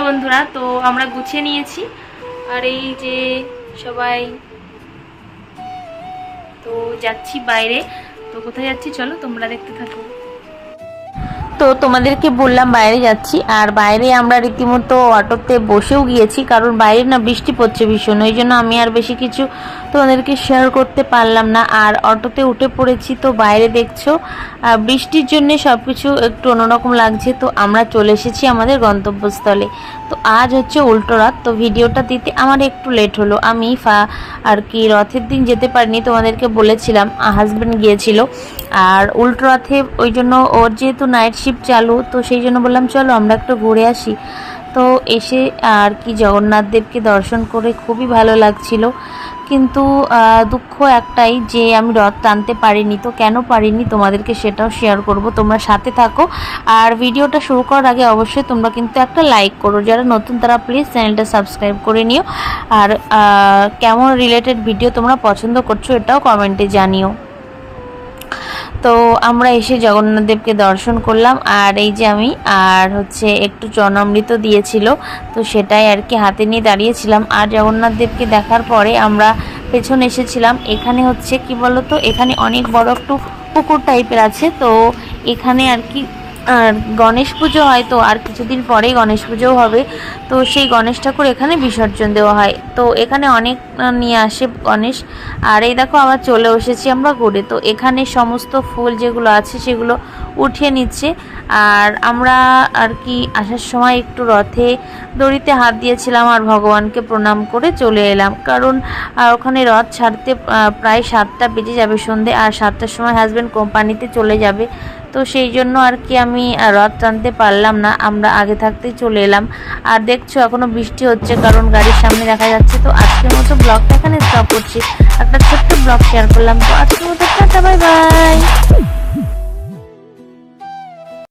আমরা তো আমরা গুছিয়ে নিয়েছি। আর এই যে সবাই, তো যাচ্ছি বাইরে। তো কোথায় যাচ্ছি? চলো তোমরা দেখতে থাকো। তো তোমাদেরকে বললাম বাইরে যাচ্ছি। আর বাইরে আমরা রীতিমতো অটোতে বসেও গিয়েছি, কারণ বাইরে না বৃষ্টি পড়ছে ভীষণ, ওই জন্য আমি আর বেশি কিছু তোমাদেরকে শেয়ার করতে পারলাম না। আর অটোতে উঠে পড়েছি তো বাইরে দেখছ বৃষ্টির জন্যে সব কিছু একটু অন্যরকম লাগছে, তো আমরা চলে এসেছি আমাদের গন্তব্যস্থলে। তো আজ হচ্ছে উল্টো রাত তো ভিডিওটা দিতে আমার একটু লেট হলো। আমি ফা আর কি রথের দিন যেতে পারিনি, তোমাদেরকে বলেছিলাম হাজব্যান্ড গিয়েছিল। আর উল্টো রথে ওই জন্য ওর যেহেতু নাইট শিফট চালু, তো সেই জন্য বললাম, চলো আমরা একটু ঘুরে আসি। তো এসে আর কি জগন্নাথ দেবকে দর্শন করে খুবই ভালো লাগছিল। কিন্তু দুঃখ একটাই যে আমি রথ টানতে পারিনি, তো কেন পারিনি তোমাদেরকে সেটাও শেয়ার করব। তোমরা সাথে থাকো। আর ভিডিওটা শুরু করার আগে অবশ্যই তোমরা কিন্তু একটা লাইক করো। যারা নতুন, তারা প্লিজ চ্যানেলটা সাবস্ক্রাইব করে নিও। আর কেমন রিলেটেড ভিডিও তোমরা পছন্দ করছ, এটাও কমেন্টে জানিও। তো আমরা এসে জগন্নাথদেবকে দর্শন করলাম। আর এই যে আমি, আর হচ্ছে একটু চরণামৃত দিয়েছিল, তো সেটাই আর কি হাতে নিয়ে দাঁড়িয়েছিলাম। আর জগন্নাথদেবকে দেখার পরে আমরা পেছনে এসেছিলাম। এখানে হচ্ছে কি বলতো, এখানে অনেক বড় একটু পুকুর টাইপের আছে, তো এখানে আর কি আর গণেশ পুজো হয় তো আর কিছুদিন পরেই গণেশ পুজোও হবে। তো সেই গণেশ ঠাকুর এখানে বিসর্জন দেওয়া হয়। তো এখানে অনেক নিয়ে আসে গণেশ। আর এই দেখো আবার চলে এসেছি আমরা ঘুরে। তো এখানে সমস্ত ফুল যেগুলো আছে সেগুলো উঠিয়ে নিচ্ছে। আর আমরা আর কি আসার সময় একটু রথে দড়িতে হাত দিয়েছিলাম আর ভগবানকে প্রণাম করে চলে এলাম। কারণ ওখানে রথ ছাড়তে প্রায় সাতটা বেজে যাবে সন্ধে। আর সাতটার সময় হাজব্যান্ড কোম্পানিতে চলে যাবে। তো সেই জন্য আর কি আমি রথ টানতে পারলাম না। আমরা আগে থাকতেই চলে এলাম। আর দেখছ এখনও বৃষ্টি হচ্ছে, কারণ গাড়ির সামনে দেখা যাচ্ছে। তো আজকের মতো ব্লগটা এখানে স্টপ করছি। একটা ছোট্ট ব্লগ শেয়ার করলাম। তো আজকের মতো টাটা বাই বাই